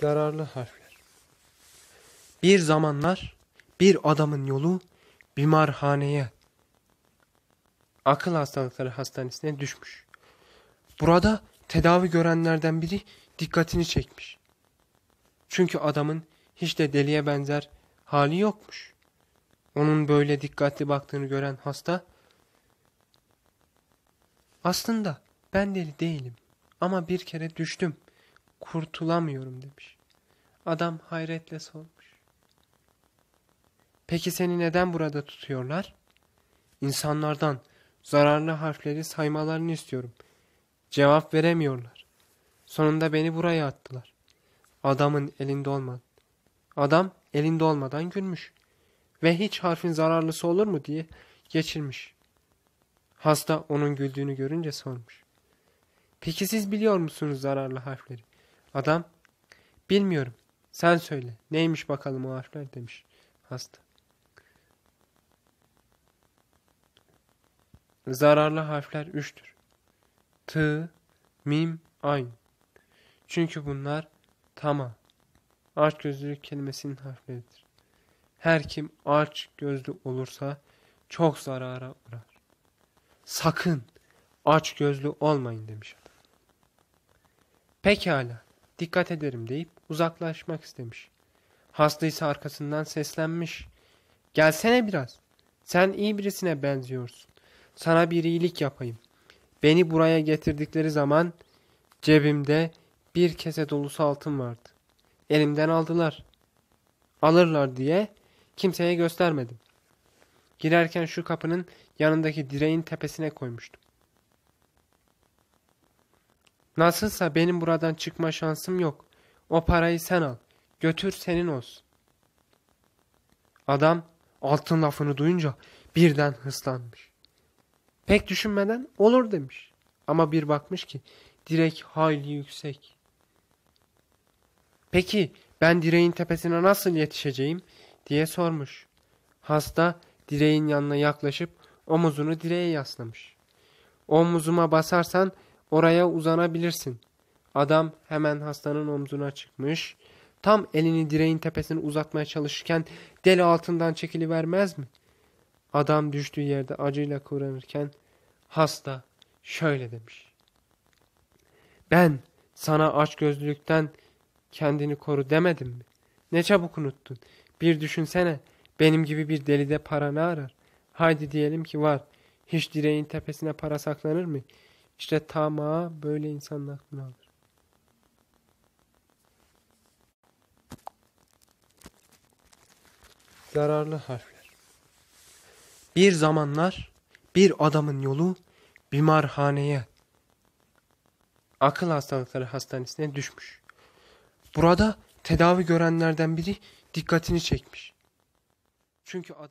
Zararlı harfler. Bir zamanlar bir adamın yolu bimarhaneye, akıl hastalıkları hastanesine düşmüş. Burada tedavi görenlerden biri dikkatini çekmiş. Çünkü adamın hiç de deliye benzer hali yokmuş. Onun böyle dikkatli baktığını gören hasta, aslında ben deli değilim ama bir kere düştüm, kurtulamıyorum demiş. Adam hayretle sormuş. Peki seni neden burada tutuyorlar? İnsanlardan zararlı harfleri saymalarını istiyorum. Cevap veremiyorlar. Sonunda beni buraya attılar. Adamın elinde olmadı. Adam elinde olmadan gülmüş. Ve hiç harfin zararlısı olur mu diye geçirmiş. Hasta onun güldüğünü görünce sormuş. Peki siz biliyor musunuz zararlı harfleri? Adam, bilmiyorum. Sen söyle. Neymiş bakalım o harfler demiş hasta. Zararlı harfler üçtür. T, mim, ayn. Çünkü bunlar tama, aç gözlülük kelimesinin harfleridir. Her kim aç gözlü olursa çok zarara uğrar. Sakın aç gözlü olmayın demiş adam. Pekala, dikkat ederim deyip uzaklaşmak istemiş. Hasta ise arkasından seslenmiş. Gelsene biraz. Sen iyi birisine benziyorsun. Sana bir iyilik yapayım. Beni buraya getirdikleri zaman cebimde bir kese dolusu altın vardı. Elimden aldılar. Alırlar diye kimseye göstermedim. Girerken şu kapının yanındaki direğin tepesine koymuştum. Nasılsa benim buradan çıkma şansım yok. O parayı sen al. Götür senin olsun. Adam altın lafını duyunca birden hıslanmış. Pek düşünmeden olur demiş. Ama bir bakmış ki direk hayli yüksek. Peki ben direğin tepesine nasıl yetişeceğim diye sormuş. Hasta direğin yanına yaklaşıp omuzunu direğe yaslamış. Omuzuma basarsan oraya uzanabilirsin. Adam hemen hastanın omzuna çıkmış. Tam elini direğin tepesine uzatmaya çalışırken deli altından çekilivermez mi? Adam düştüğü yerde acıyla kıvranırken hasta şöyle demiş. Ben sana açgözlülükten kendini koru demedim mi? Ne çabuk unuttun. Bir düşünsene benim gibi bir delide para ne arar? Haydi diyelim ki var. Hiç direğin tepesine para saklanır mı? İşte tamam böyle insanın aklını alır. Zararlı harfler. Bir zamanlar bir adamın yolu bimarhaneye, akıl hastalıkları hastanesine düşmüş. Burada tedavi görenlerden biri dikkatini çekmiş. Çünkü adam